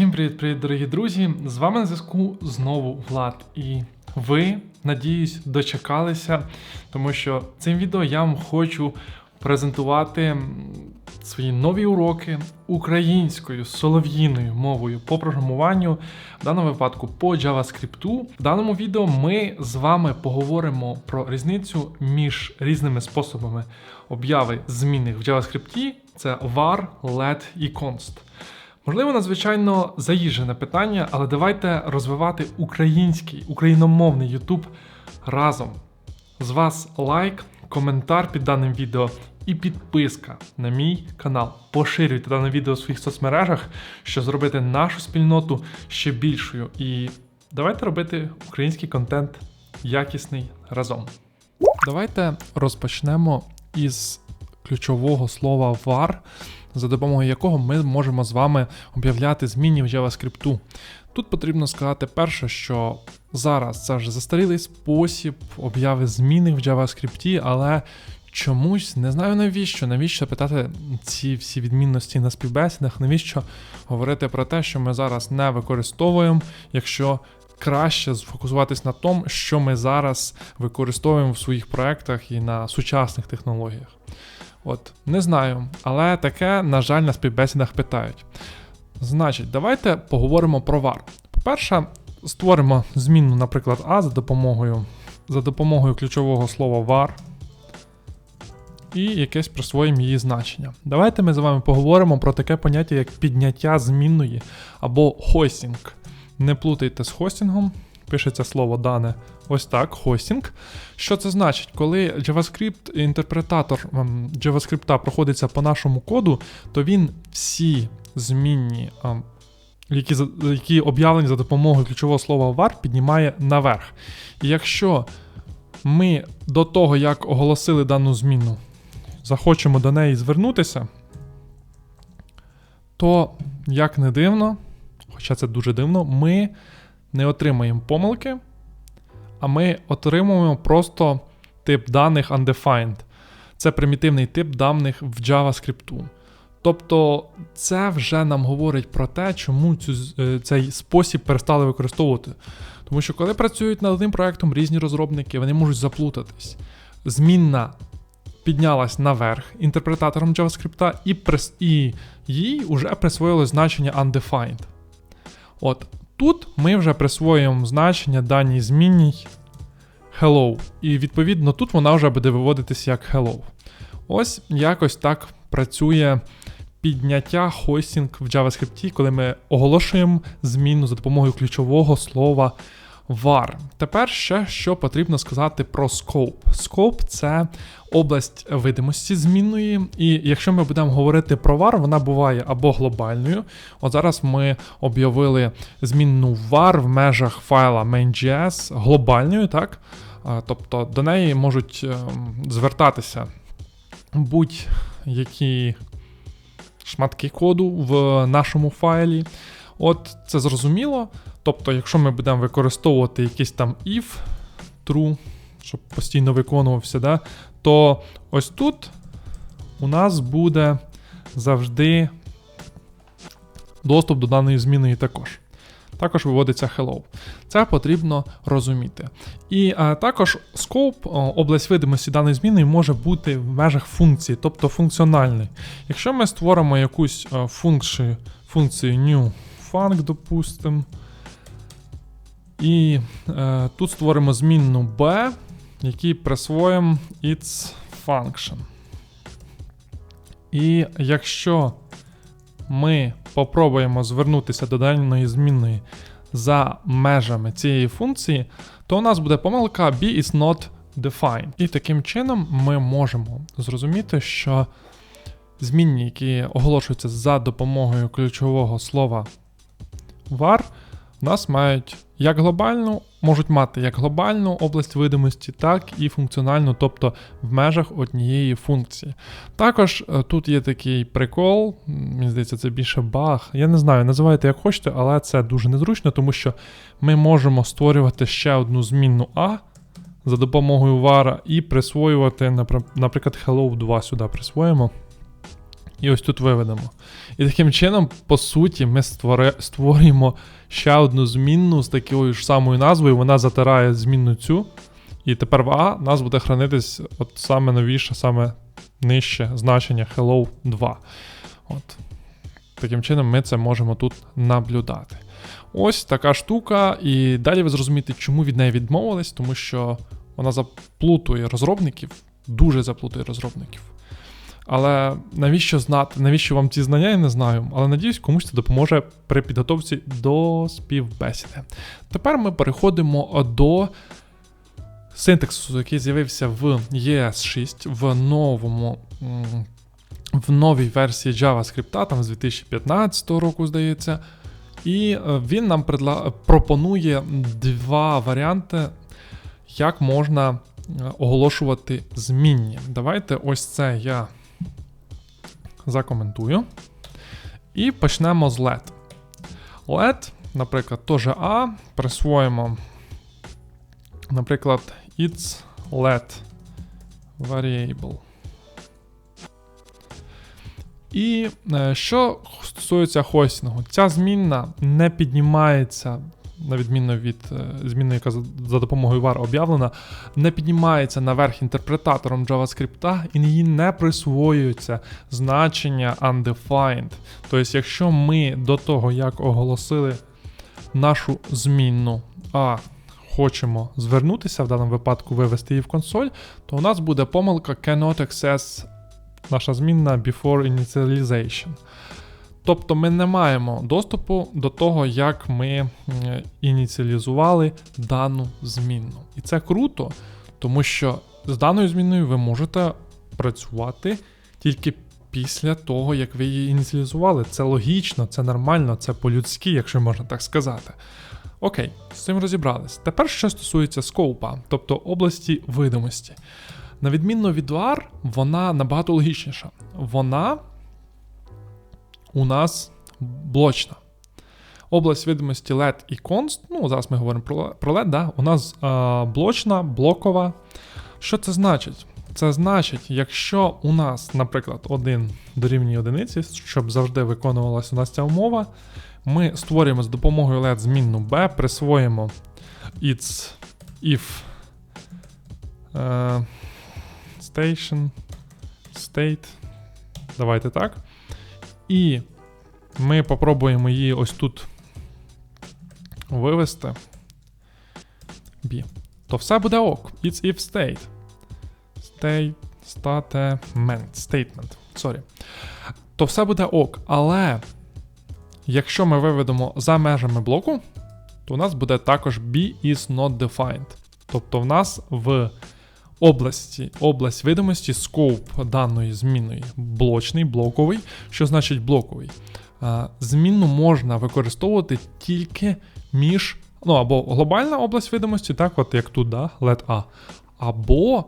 Всім привіт-привіт, дорогі друзі! З вами на зв'язку знову Влад. І ви, надіюсь, дочекалися, тому що цим відео я вам хочу презентувати свої нові уроки українською солов'їною мовою по програмуванню, в даному випадку по JavaScript. В даному відео ми з вами поговоримо про різницю між різними способами обяви змінних в JavaScript. Це var, let і const. Можливо, надзвичайно заїжджене питання, але давайте розвивати український, україномовний YouTube разом. З вас лайк, коментар під даним відео і підписка на мій канал. Поширюйте дане відео у своїх соцмережах, щоб зробити нашу спільноту ще більшою. І давайте робити український контент якісний разом. Давайте розпочнемо із ключового слова var, за допомогою якого ми можемо з вами об'являти зміни в JavaScript. Тут потрібно сказати перше, що зараз це вже застарілий спосіб обяви зміни в JavaScript, але чомусь не знаю навіщо, навіщо питати ці всі відмінності на співбесідах, навіщо говорити про те, що ми зараз не використовуємо, якщо краще сфокусуватись на тому, що ми зараз використовуємо в своїх проектах і на сучасних технологіях. От, не знаю, але таке, на жаль, на співбесідах питають. Значить, давайте поговоримо про var. По-перше, створимо змінну, наприклад, A за допомогою за допомогою ключового слова var і якесь присвоїмо її значення. Давайте ми з вами поговоримо про таке поняття, як підняття змінної або хостінг. Не плутайте з хостінгом, пишеться слово дане ось так, хостінг. Що це значить? Коли JavaScript інтерпретатор ем, JavaScript проходиться по нашому коду, то він всі змінні, ем, які, які об'явлені за допомогою ключового слова var, піднімає наверх. І якщо ми до того, як оголосили дану зміну, захочемо до неї звернутися, то, як не дивно, хоча це дуже дивно, ми не отримаємо помилки, а ми отримуємо просто тип даних undefined. Це примітивний тип даних в JavaScript. Тобто це вже нам говорить про те, чому цю, е, цей спосіб перестали використовувати. Тому що коли працюють над одним проектом різні розробники, вони можуть заплутатись. Змінна піднялась наверх інтерпретатором JavaScript, і, прис... і їй вже присвоїлось значення undefined. От тут ми вже присвоюємо значення даній змінній hello. І відповідно тут вона вже буде виводитися як hello. Ось якось так працює підняття хостінг в JavaScript, коли ми оголошуємо зміну за допомогою ключового слова var. Тепер ще що потрібно сказати про scope. Scope це область видимості змінної, і якщо ми будемо говорити про var, вона буває або глобальною. От зараз ми об'явили змінну var в межах файла main.js глобальною, так? Тобто до неї можуть ем, звертатися будь-які шматки коду в нашому файлі. От це зрозуміло. Тобто, якщо ми будемо використовувати якийсь там if, true, щоб постійно виконувався, да, то ось тут у нас буде завжди доступ до даної зміни також. Також виводиться hello. Це потрібно розуміти. І а, також scope, о, область видимості даної зміни може бути в межах функції, тобто функціональний. Якщо ми створимо якусь функцію, функцію new func, допустимо, і е, тут створимо змінну b, який присвоїмо its function. І якщо ми попробуємо звернутися до даної змінної за межами цієї функції, то у нас буде помилка b is not defined. І таким чином ми можемо зрозуміти, що змінні, які оголошуються за допомогою ключового слова var, у нас мають як глобальну, можуть мати як глобальну область видимості, так і функціональну, тобто в межах однієї функції. Також е, тут є такий прикол, мені здається, це більше баг. Я не знаю, називайте як хочете, але це дуже незручно, тому що ми можемо створювати ще одну змінну A за допомогою var і присвоювати, наприклад, hello 2 сюди присвоїмо. І ось тут виведемо. І таким чином, по суті, ми створи, створюємо ще одну змінну з такою ж самою назвою. Вона затирає змінну цю. І тепер в А нас буде хранитись от саме новіше, саме нижче значення Hello 2. От. Таким чином, ми це можемо тут наблюдати. Ось така штука, і далі ви зрозумієте, чому від неї відмовились, тому що вона заплутує розробників, дуже заплутує розробників. Але навіщо знати, навіщо вам ці знання, я не знаю. Але надіюсь, комусь це допоможе при підготовці до співбесіди. Тепер ми переходимо до синтаксу, який з'явився в ES 6 в новому. В новій версії JavaScript, там з 2015 року, здається. І е, він нам предла... пропонує два варіанти, як можна е, оголошувати змінні. Давайте ось це я закоментую. І почнемо з LED. LED, наприклад, теж A. Присвоїмо, наприклад, it's LED variable. І е, що стосується хостінгу, ця змінна не піднімається, на відміну від е, зміни, яка за допомогою var об'явлена, не піднімається наверх інтерпретатором JavaScript, і її не присвоюється значення undefined. Тобто, якщо ми до того, як оголосили нашу змінну, а хочемо звернутися, в даному випадку вивести її в консоль, то у нас буде помилка cannot access наша змінна before initialization. Тобто ми не маємо доступу до того, як ми ініціалізували дану змінну. І це круто, тому що з даною змінною ви можете працювати тільки після того, як ви її ініціалізували. Це логічно, це нормально, це по-людськи, якщо можна так сказати. Окей, з цим розібрались. Тепер що стосується скоупа, тобто області видимості. На відмінно від UR, вона набагато логічніша. Вона у нас блочна. Область видимості LED і const, ну зараз ми говоримо про LED, да? у нас а, блочна, блокова. Що це значить? Це значить, якщо у нас, наприклад, 1 дорівнює одиниці, щоб завжди виконувалася у нас ця умова, ми створюємо з допомогою LED змінну B, присвоїмо its if. Е, Station, State. Давайте так. І ми попробуємо її ось тут вивести. B. То все буде ок. It's if state. State, statement. Statement. Sorry. То все буде ок. Але якщо ми виведемо за межами блоку, то у нас буде також B is not defined. Тобто в нас в області, область видимості, скоп даної змінної блочний, блоковий. Що значить блоковий? Змінну можна використовувати тільки між. Ну, або глобальна область видимості, так, от як тут, да, LED A, або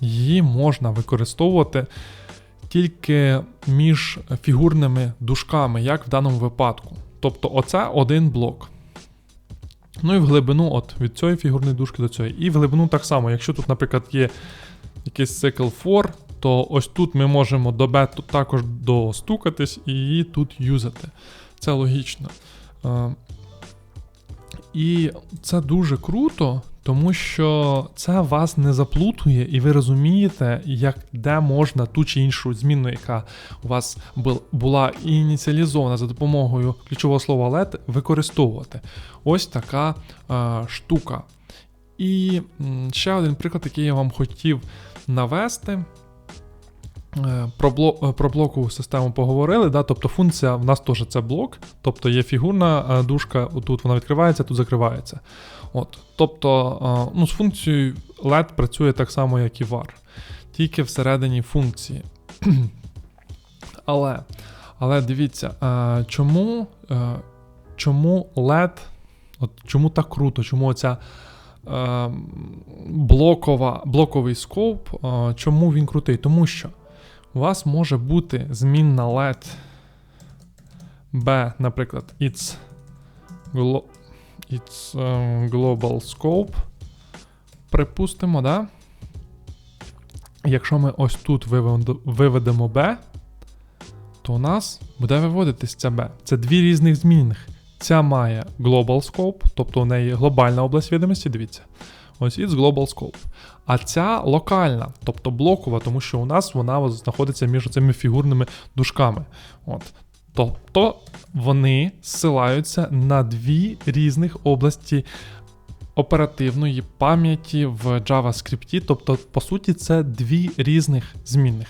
її можна використовувати тільки між фігурними дужками, як в даному випадку. Тобто, оце один блок. Ну і в глибину, от від цієї фігурної дужки до цієї. І в глибину так само, якщо тут, наприклад, є якийсь цикл for, то ось тут ми можемо до бету також достукатись і її тут юзати. Це логічно. Е, і це дуже круто, тому що це вас не заплутує, і ви розумієте, як де можна ту чи іншу зміну, яка у вас була ініціалізована за допомогою ключового слова LED, використовувати. Ось така е, штука. І ще один приклад, який я вам хотів навести. Е, про е, про блокову систему поговорили. Да? Тобто функція в нас теж це блок, тобто є фігурна е, дужка, тут вона відкривається, тут закривається. От. Тобто ну, з функцією LED працює так само, як і var, тільки всередині функції. Але але дивіться, чому чому LED, от чому так круто, чому оця блокова, блоковий скоп, чому він крутий? Тому що у вас може бути змінна LED B, наприклад, it's, glo it's um, global scope. Припустимо, да? Якщо ми ось тут виведемо B, то у нас буде виводитись ця B. Це дві різних змінних. Ця має global scope, тобто у неї глобальна область відомості, дивіться. Ось it's global scope. А ця локальна, тобто блокова, тому що у нас вона знаходиться між цими фігурними дужками. От. Тобто вони зсилаються на дві різних області оперативної пам'яті в JavaScript. Тобто, по суті, це дві різних змінних.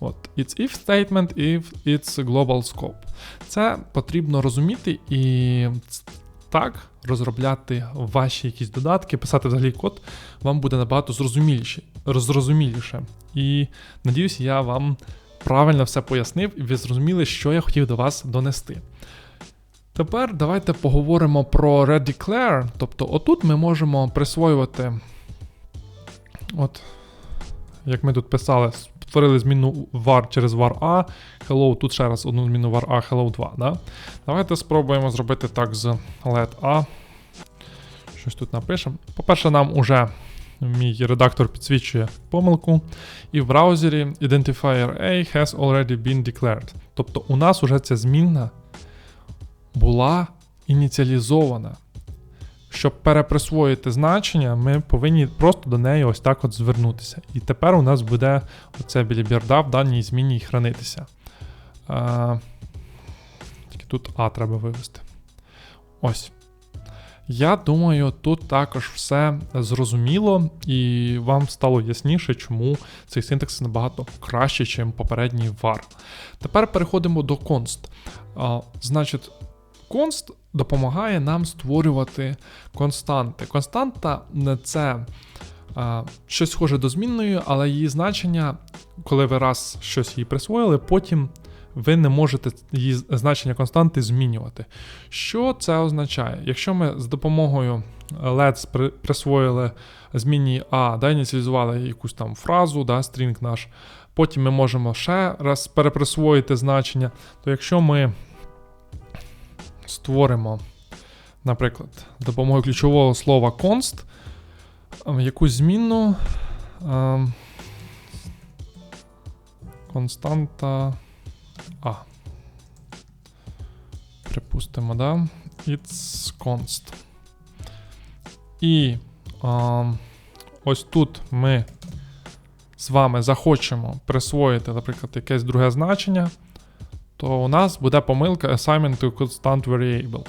От, It's if statement, if it's global scope. Це потрібно розуміти і так розробляти ваші якісь додатки, писати взагалі код, вам буде набагато зрозуміліше. зрозуміліше. І надіюсь, я вам правильно все пояснив, і ви зрозуміли, що я хотів до вас донести. Тепер давайте поговоримо про redeclare. Тобто, отут ми можемо присвоювати, от, як ми тут писали, створили зміну var через var A, hello, тут ще раз одну зміну var A, hello 2. Да? Давайте спробуємо зробити так з let A. Щось тут напишемо. По-перше, нам уже мій редактор підсвічує помилку. І в браузері identifier A has already been declared. Тобто у нас уже ця змінна була ініціалізована. Щоб переприсвоїти значення, ми повинні просто до неї ось так от звернутися. І тепер у нас буде оце білібірда в даній зміні хранитися. А, Тільки тут А треба вивести. Ось. Я думаю, тут також все зрозуміло, і вам стало ясніше, чому цей синтекс набагато краще, ніж попередній var. Тепер переходимо до const. Значить, const допомагає нам створювати константи. Константа це а, щось схоже до змінної, але її значення, коли ви раз щось їй присвоїли, потім ви не можете її значення константи змінювати. Що це означає? Якщо ми з допомогою let's присвоїли зміні А, да, ініціалізували якусь там фразу, да, стрінг наш, потім ми можемо ще раз переприсвоїти значення, то якщо ми створимо, наприклад, допомогою ключового слова const, ем, якусь змінну ем, константа. А. Припустимо, да? It's const. І а, ось тут ми з вами захочемо присвоїти, наприклад, якесь друге значення, то у нас буде помилка assignment to constant variable.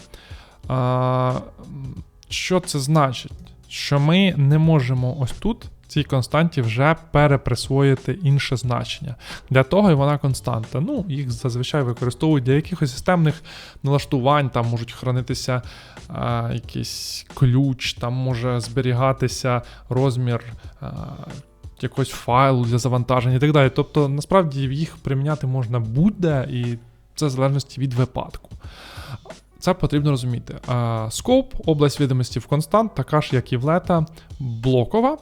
А, Що це значить? Що ми не можемо ось тут цій константі вже переприсвоїти інше значення. Для того і вона константа. Ну, їх зазвичай використовують для якихось системних налаштувань, там можуть хранитися а, якийсь ключ, там може зберігатися розмір. А, Якогось файлу для завантаження і так далі. Тобто, насправді їх приміняти можна будь-де, і це в залежності від випадку. Це потрібно розуміти. Скоп, область відомості в констант, така ж, як і в лета, блокова.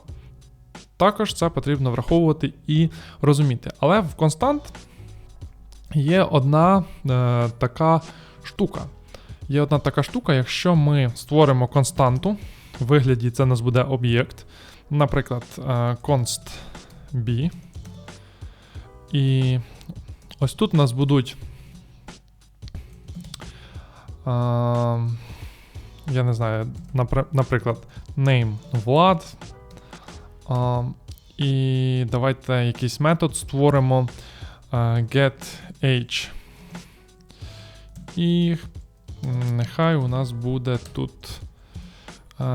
Також це потрібно враховувати і розуміти. Але в констант є одна е, така штука. Є одна така штука, якщо ми створимо константу, в вигляді це у нас буде об'єкт, наприклад, е, const b. І ось тут у нас будуть. Е, я не знаю, наприклад, name Влад. Uh, і давайте якийсь метод створимо getAge. І нехай у нас буде тут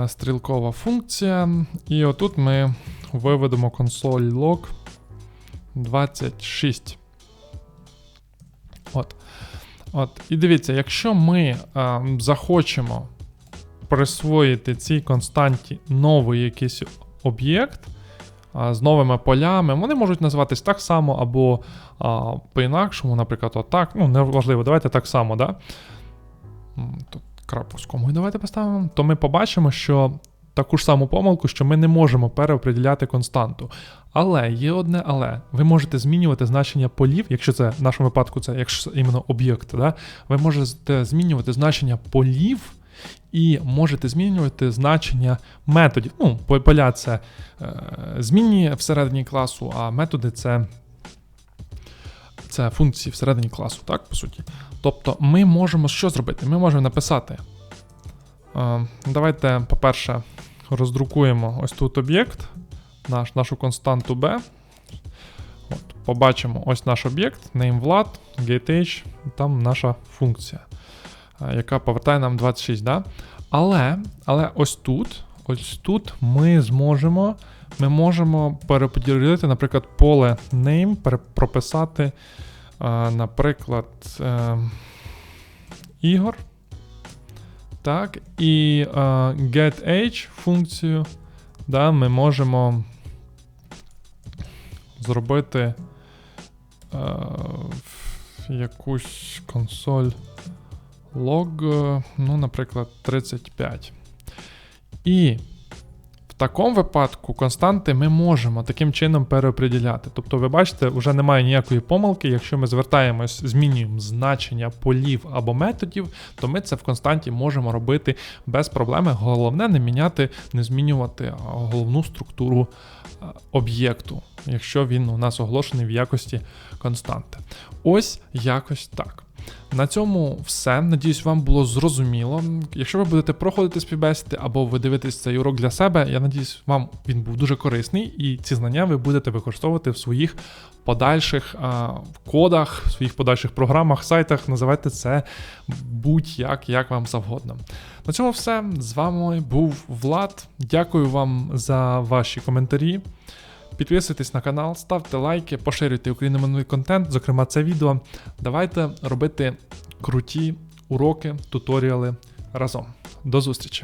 стрілкова функція. І отут ми виведемо консоль log 26. От. От. І дивіться, якщо ми а, захочемо присвоїти цій константі новий якийсь об'єкт з новими полями. Вони можуть називатись так само, або по-інакшому, наприклад, отак. Ну, неважливо, давайте так само, да? З комою давайте поставимо. То ми побачимо, що таку ж саму помилку, що ми не можемо переопределяти константу. Але є одне, але ви можете змінювати значення полів, якщо це в нашому випадку, це якщо іменно об'єкт, да? ви можете змінювати значення полів і можете змінювати значення методів. Ну, поля це е, змінні всередині класу, а методи це це функції всередині класу, так, по суті. Тобто ми можемо що зробити? Ми можемо написати. Е, давайте, по-перше, роздрукуємо ось тут об'єкт, наш, нашу константу B. От, побачимо ось наш об'єкт, nameVlad, getAge, там наша функція, е, яка повертає нам 26. Да? Але, але ось тут, ось тут ми зможемо, ми можемо переподілити, наприклад, поле name, прописати, е, наприклад, е, Ігор. Так, і е, getAge функцію, да, ми можемо зробити якусь консоль е, ну, наприклад, 35. І такому випадку константи ми можемо таким чином переоприділяти. Тобто, ви бачите, вже немає ніякої помилки. Якщо ми звертаємось, змінюємо значення полів або методів, то ми це в константі можемо робити без проблеми. Головне не міняти, не змінювати головну структуру об'єкту, якщо він у нас оголошений в якості константи. Ось якось так. На цьому все. Надіюсь, вам було зрозуміло. Якщо ви будете проходити співбесіди або ви дивитесь цей урок для себе, я надіюсь, вам він був дуже корисний, і ці знання ви будете використовувати в своїх подальших а, кодах, в своїх подальших програмах, сайтах. Називайте це будь-як, як вам завгодно. На цьому все. З вами був Влад. Дякую вам за ваші коментарі. Підписуйтесь на канал, ставте лайки, поширюйте україномовний контент, зокрема це відео. Давайте робити круті уроки, туторіали разом. До зустрічі!